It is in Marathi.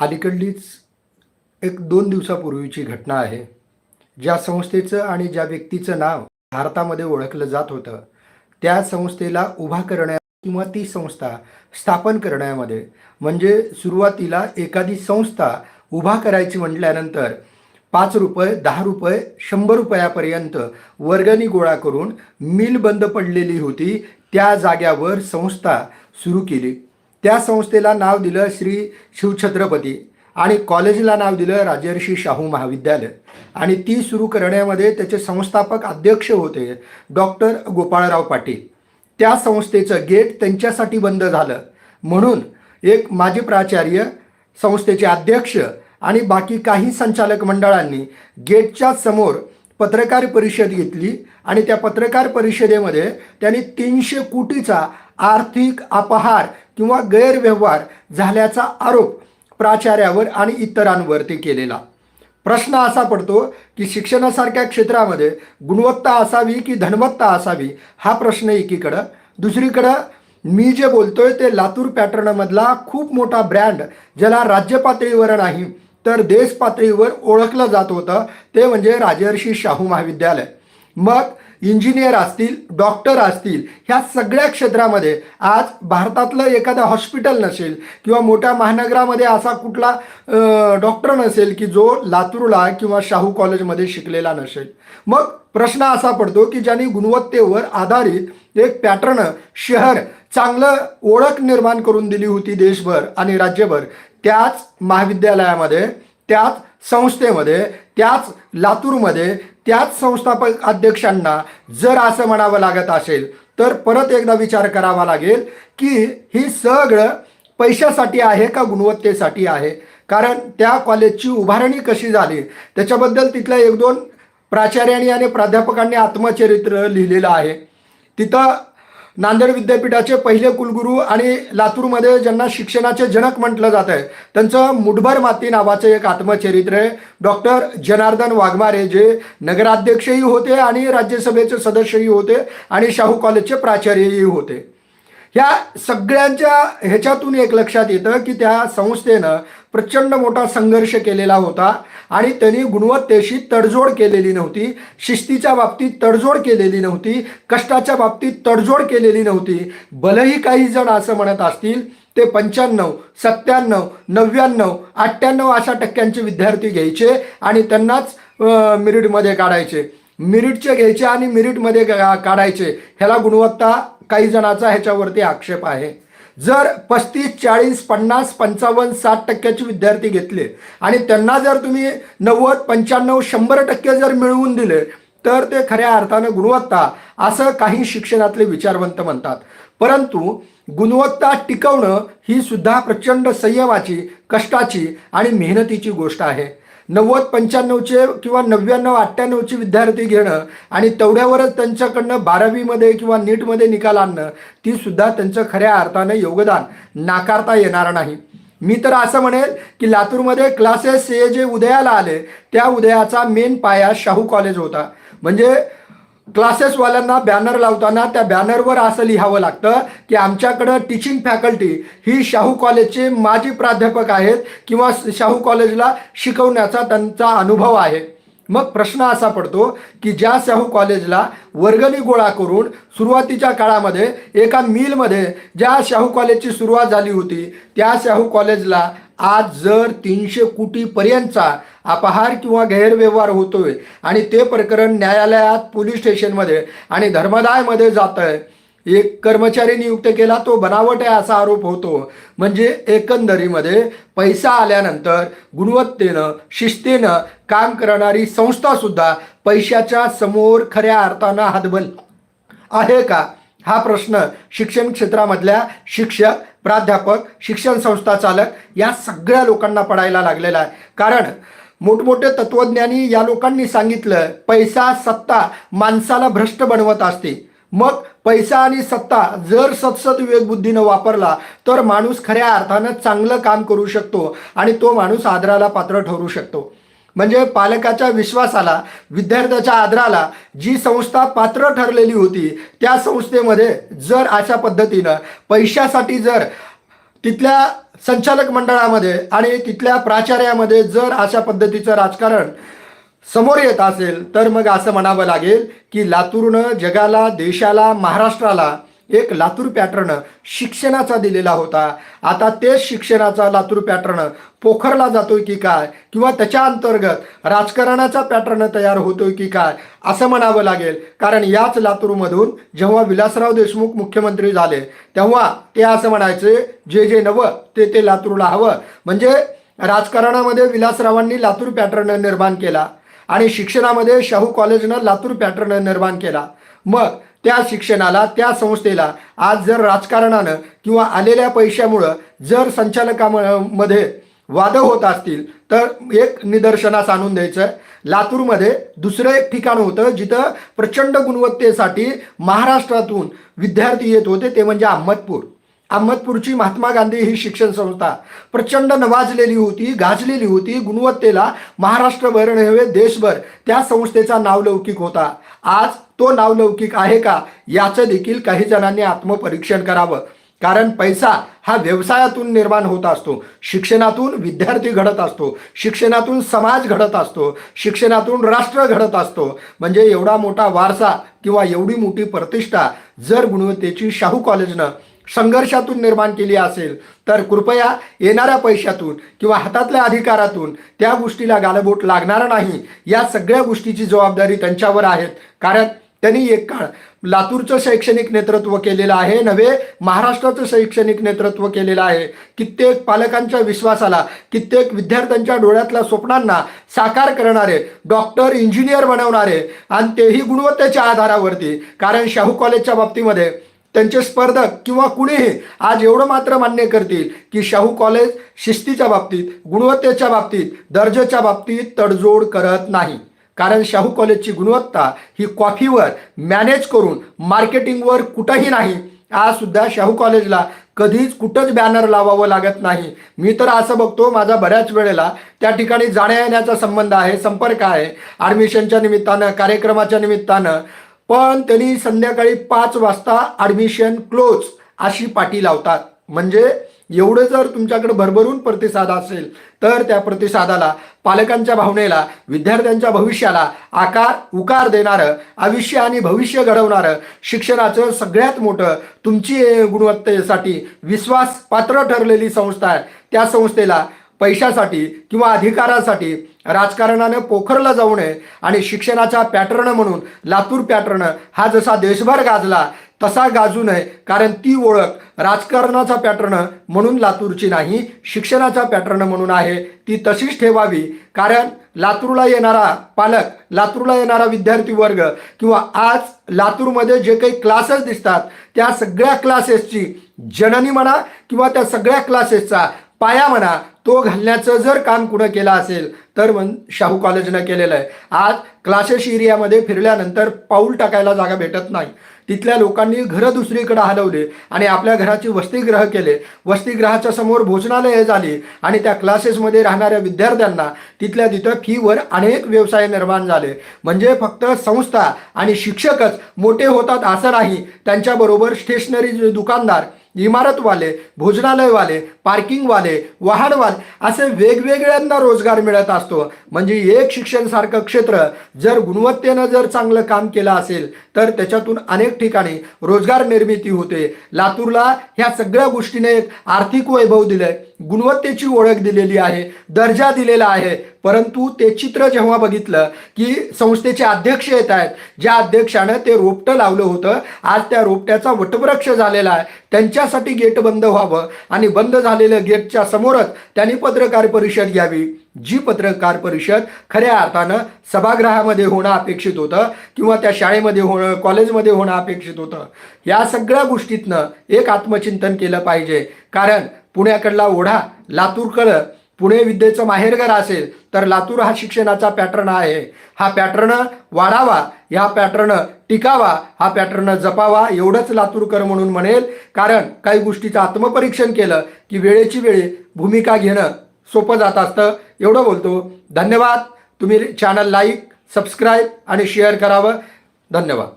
अलीकडलीच एक दोन दिवसापूर्वीची घटना आहे. ज्या संस्थेचं आणि ज्या व्यक्तीचं नाव भारतामध्ये ओळखलं जात होतं त्या संस्थेला उभा करण्या किंवा ती संस्था स्थापन करण्यामध्ये म्हणजे सुरुवातीला एखादी संस्था उभा करायची म्हटल्यानंतर पाच रुपये दहा रुपये शंभर रुपयापर्यंत वर्गणी गोळा करून मिल बंद पडलेली होती. त्या जाग्यावर संस्था सुरू केली. त्या संस्थेला नाव दिलं श्री शिवछत्रपती आणि कॉलेजला नाव दिलं राजर्षी शाहू महाविद्यालय. आणि ती सुरू करण्यामध्ये त्याचे संस्थापक अध्यक्ष होते डॉक्टर गोपाळराव पाटील. त्या संस्थेचं गेट त्यांच्यासाठी बंद झालं. म्हणून एक माजी प्राचार्य संस्थेचे अध्यक्ष आणि बाकी काही संचालक मंडळांनी गेटच्या समोर पत्रकार परिषद घेतली आणि त्या पत्रकार परिषदेमध्ये त्यांनी तीनशे कोटीचा आर्थिक अपहार किंवा गैरव्यवहार झाल्याचा आरोप प्राचार्यावर आणि इतरांवरती केलेला. प्रश्न असा पडतो की शिक्षणासारख्या क्षेत्रामध्ये गुणवत्ता असावी की धनवत्ता असावी हा प्रश्न एकीकडं. दुसरीकडं मी जे बोलतोय ते लातूर पॅटर्नमधला खूप मोठा ब्रँड ज्याला राज्य पातळीवर नाही तर देश पातळीवर ओळखलं जात होतं ते म्हणजे राजर्षी शाहू महाविद्यालय. मग इंजिनियर असतील डॉक्टर असतील ह्या सगळ्या क्षेत्रामध्ये आज भारतातलं एखादं हॉस्पिटल नसेल किंवा मोठ्या महानगरामध्ये असा कुठला डॉक्टर नसेल की जो लातूरला किंवा शाहू कॉलेजमध्ये शिकलेला नसेल. मग प्रश्न असा पडतो की ज्यांनी गुणवत्तेवर आधारित एक पॅटर्न शहर चांगलं ओळख निर्माण करून दिली होती देशभर आणि राज्यभर त्याच महाविद्यालयामध्ये त्याच संस्थेमध्ये त्याच लातूरमध्ये त्याच संस्थापक अध्यक्षांना जर असं म्हणावं लागत असेल तर परत एकदा विचार करावा लागेल की ही सगळं पैशासाठी आहे का गुणवत्तेसाठी आहे? कारण त्या कॉलेजची उभारणी कशी झाली? त्याच्याबद्दल तिथल्या एक दोन प्राचार्यांनी आणि प्राध्यापकांनी आत्मचरित्र लिहिलेलं आहे. तिथं नांदेड विद्यापीठाचे पहिले कुलगुरू आणि लातूरमध्ये ज्यांना शिक्षणाचे जनक म्हटलं जात आहे त्यांचं मुठभर माती नावाचं एक आत्मचरित्र आहे. डॉक्टर जनार्दन वाघमारे जे नगराध्यक्षही होते आणि राज्यसभेचे सदस्यही होते आणि शाहू कॉलेजचे प्राचार्यही होते. ह्या सगळ्यांच्या ह्याच्यातून एक लक्षात येतं की त्या संस्थेनं प्रचंड मोठा संघर्ष केलेला होता आणि त्यांनी गुणवत्तेशी तडजोड केलेली नव्हती शिस्तीच्या बाबतीत तडजोड केलेली नव्हती कष्टाच्या बाबतीत तडजोड केलेली नव्हती. भलेही काही जण असं म्हणत असतील ते पंच्याण्णव सत्त्याण्णव नव्याण्णव अठ्ठ्याण्णव अशा टक्क्यांचे विद्यार्थी घ्यायचे आणि त्यांनाच मिरिटमध्ये काढायचे. मिरिटचे घ्यायचे आणि मिरिटमध्ये काढायचे. ह्याला गुणवत्ता काही जणाचा ह्याच्यावरती आक्षेप आहे. जर पस्तीस चाळीस पन्नास पंचावन्न साठ टक्क्याचे विद्यार्थी घेतले आणि त्यांना जर तुम्ही नव्वद पंच्याण्णव शंभर टक्के जर मिळवून दिले तर ते खऱ्या अर्थानं गुणवत्ता असं काही शिक्षणातले विचारवंत म्हणतात. परंतु गुणवत्ता टिकवणं ही सुद्धा प्रचंड संयमाची कष्टाची आणि मेहनतीची गोष्ट आहे. नव्वद पंच्याण्णवचे किंवा नव्याण्णव अठ्ठ्याण्णवचे विद्यार्थी घेणं आणि तेवढ्यावरच त्यांच्याकडनं बारावीमध्ये किंवा नीटमध्ये निकाल आणणं ती सुद्धा त्यांचं खऱ्या अर्थानं योगदान नाकारता येणार नाही. मी तर असं म्हणेल की लातूरमध्ये क्लासेस हे जे उदयाला आले त्या उदयाचा मेन पाया शाहू कॉलेज होता. म्हणजे क्लासेसवाल्यांना बॅनर लावताना त्या बॅनरवर असं लिहावं लागतं की आमच्याकडं टीचिंग फॅकल्टी ही शाहू कॉलेजचे माजी प्राध्यापक आहेत किंवा शाहू कॉलेजला शिकवण्याचा त्यांचा अनुभव आहे. मग प्रश्न असा पडतो की ज्या शाहू कॉलेजला वर्गणी गोळा करून सुरुवातीच्या काळामध्ये एका मिलमध्ये ज्या शाहू कॉलेजची सुरुवात झाली होती त्या शाहू कॉलेजला आज जर तीनशे कोटीपर्यंतचा अपहार किंवा गैरव्यवहार होतोय आणि ते प्रकरण न्यायालयात पोलीस स्टेशनमध्ये आणि धर्मदायमध्ये जात आहे एक कर्मचारी नियुक्त केला तो बनावट आहे असा आरोप होतो. म्हणजे एकंदरीमध्ये पैसा आल्यानंतर गुणवत्तेनं शिस्तीनं काम करणारी संस्था सुद्धा पैशाच्या समोर खऱ्या अर्थानं हातबल आहे का? हा प्रश्न शिक्षण क्षेत्रामधल्या शिक्षक प्राध्यापक शिक्षण संस्था चालक या सगळ्या लोकांना पडायला लागलेला आहे. कारण मोठमोठे तत्वज्ञानी या लोकांनी सांगितलं पैसा सत्ता माणसाला भ्रष्ट बनवत असते. मग पैसा आणि सत्ता जर सत्सदविवेकबुद्धीनं वापरला तर माणूस खऱ्या अर्थानं चांगलं काम करू शकतो आणि तो माणूस आदराला पात्र ठरू शकतो. म्हणजे पालकाच्या विश्वासाला विद्यार्थ्याच्या आदराला जी संस्था पात्र ठरलेली होती त्या संस्थेमध्ये जर अशा पद्धतीनं पैशासाठी जर तिथल्या संचालक मंडळामध्ये आणि तिथल्या प्राचार्यामध्ये जर अशा पद्धतीचं राजकारण समोर येत असेल तर मग असं म्हणावं लागेल की लातूरनं जगाला देशाला महाराष्ट्राला एक लातूर पॅटर्न शिक्षणाचा दिलेला होता. आता तेच शिक्षणाचा लातूर पॅटर्न पोखरला जातोय की काय? किंवा त्याच्या अंतर्गत राजकारणाचा पॅटर्न तयार होतोय की काय? असं म्हणावं लागेल. कारण याच लातूरमधून जेव्हा विलासराव देशमुख मुख्यमंत्री झाले तेव्हा ते असं म्हणायचे जे जे नवं ते ते लातूरला हवं. म्हणजे राजकारणामध्ये विलासरावांनी लातूर पॅटर्न निर्माण केला. आणि शिक्षणामध्ये शाहू कॉलेजनं लातूर पॅटर्न निर्माण केला. मग त्या शिक्षणाला त्या संस्थेला आज जर राजकारणानं किंवा आलेल्या पैशामुळं जर संचालकामध्ये वाद होत असतील तर एक निदर्शनास आणून द्यायचं. लातूरमध्ये दुसरं एक ठिकाण होतं जिथं प्रचंड गुणवत्तेसाठी महाराष्ट्रातून विद्यार्थी येत होते ते म्हणजे अहमदपूर. अहमदपूरची महात्मा गांधी ही शिक्षण संस्था. प्रचंड नवाजलेली होती गाजलेली होती गुणवत्तेला महाराष्ट्रभर नव्हे देशभर. त्या संस्थेचा नावलौकिक होता. आज तो नावलौकिक आहे का? याचं देखील काही जणांनी आत्मपरीक्षण करावं. कारण पैसा हा व्यवसायातून निर्माण होत असतो. शिक्षणातून विद्यार्थी घडत असतो. शिक्षणातून समाज घडत असतो. शिक्षणातून राष्ट्र घडत असतो. म्हणजे एवढा मोठा वारसा किंवा एवढी मोठी प्रतिष्ठा जर गुणवत्तेची शाहू कॉलेजनं संघर्षातून निर्माण केली असेल तर कृपया येणाऱ्या पैशातून किंवा हातातल्या अधिकारातून त्या गोष्टीला गालबोट लागणार नाही. या सगळ्या गोष्टीची जबाबदारी त्यांच्यावर आहेत. कारण त्यांनी एक काळ लातूरचं शैक्षणिक नेतृत्व केलेलं आहे नव्हे महाराष्ट्राचं शैक्षणिक नेतृत्व केलेलं आहे. कित्येक पालकांच्या विश्वासाला कित्येक विद्यार्थ्यांच्या डोळ्यातल्या स्वप्नांना साकार करणारे डॉक्टर इंजिनियर बनवणारे आणि तेही गुणवत्तेच्या आधारावरती. कारण शाहू कॉलेजच्या बाबतीमध्ये त्यांचे स्पर्धक किंवा कुणीही आज एवढं मात्र मान्य करतील की शाहू कॉलेज शिस्तीच्या बाबतीत गुणवत्तेच्या बाबतीत दर्जाच्या बाबतीत तडजोड करत नाही. कारण शाहू कॉलेजची गुणवत्ता ही कॉफीवर मॅनेज करून मार्केटिंगवर कुठंही नाही. आज सुद्धा शाहू कॉलेजला कधीच कुठंच बॅनर लावावं लागत नाही. मी तर असं बघतो माझा बऱ्याच वेळेला त्या ठिकाणी जाण्या येण्याचा संबंध आहे संपर्क आहे. ॲडमिशनच्या निमित्तानं कार्यक्रमाच्या निमित्तानं पण त्यांनी संध्याकाळी पाच वाजता ॲडमिशन क्लोज अशी पाटी लावतात. म्हणजे एवढं जर तुमच्याकडे भरभरून प्रतिसाद असेल तर त्या प्रतिसादाला पालकांच्या भावनेला विद्यार्थ्यांच्या भविष्याला आकार उकार देणारं आयुष्य आणि भविष्य घडवणारं शिक्षणाचं सगळ्यात मोठं तुमची गुणवत्तेसाठी विश्वास पात्र ठरलेली संस्था आहे. त्या संस्थेला पैशासाठी किंवा अधिकारासाठी राजकारणानं पोखरला जाऊ नये आणि शिक्षणाचा पॅटर्न म्हणून लातूर पॅटर्न हा जसा देशभर गाजला तसा गाजू नये. कारण ती ओळख राजकारणाचा पॅटर्न म्हणून लातूरची नाही शिक्षणाचा पॅटर्न म्हणून आहे. ती तशीच ठेवावी. कारण लातूरला येणारा पालक लातूरला येणारा विद्यार्थी वर्ग किंवा आज लातूरमध्ये जे काही क्लासेस दिसतात त्या सगळ्या क्लासेसची जननी म्हणा किंवा त्या सगळ्या क्लासेसचा पाया म्हणा तो घालण्याचं जर काम कुणं केलं असेल तर मग शाहू कॉलेजनं केलेलं आहे. आज क्लासेस एरियामध्ये फिरल्यानंतर पाऊल टाकायला जागा भेटत नाही. तिथल्या लोकांनी घरं दुसरीकडे हलवले आणि आपल्या घराची वसतिगृह केले. वसतिगृहाच्या समोर भोजनालय झाली आणि त्या क्लासेसमध्ये राहणाऱ्या विद्यार्थ्यांना तिथल्या तिथं फीवर अनेक व्यवसाय निर्माण झाले. म्हणजे फक्त संस्था आणि शिक्षकच मोठे होतात असं नाही. त्यांच्याबरोबर स्टेशनरी दुकानदार इमारतवाले भोजनालयवाले पार्किंगवाले वाहनवाले असे वेगवेगळ्यांना रोजगार मिळत असतो. म्हणजे एक शिक्षणसारखं क्षेत्र जर गुणवत्तेनं जर चांगलं काम केलं असेल तर त्याच्यातून अनेक ठिकाणी रोजगार निर्मिती होते. लातूरला ह्या सगळ्या गोष्टीने एक आर्थिक वैभव दिलंय. गुणवत्तेची ओळख दिलेली आहे दर्जा दिलेला आहे. परंतु ते चित्र जेव्हा बघितलं की संस्थेचे अध्यक्ष येत आहेत ज्या अध्यक्षानं ते रोपटं लावलं होतं आज त्या रोपट्याचा वटवृक्ष झालेला आहे. त्यांच्यासाठी गेट बंद व्हावं आणि बंद झालेलं गेटच्या समोरच त्यांनी पत्रकार परिषद घ्यावी. जी पत्रकार परिषद खऱ्या अर्थानं सभागृहामध्ये होणं अपेक्षित होतं किंवा त्या शाळेमध्ये होणं कॉलेजमध्ये होणं अपेक्षित होतं. या सगळ्या गोष्टीतनं एक आत्मचिंतन केलं पाहिजे. कारण पुण्याकडला ओढा. लातूरकडं. पुणे विद्येचं माहेरघर असेल तर लातूर हा शिक्षणाचा पॅटर्न आहे. हा पॅटर्न वाढावा ह्या पॅटर्न टिकावा हा पॅटर्न जपावा एवढंच लातूरकर म्हणून म्हणेल. कारण काही गोष्टीचं आत्मपरीक्षण केलं की वेळेची वेळी भूमिका घेणं सोपं जात असतं. एवढं बोलतो. धन्यवाद. तुम्ही चॅनल लाईक सबस्क्राईब आणि शेअर करावं. धन्यवाद.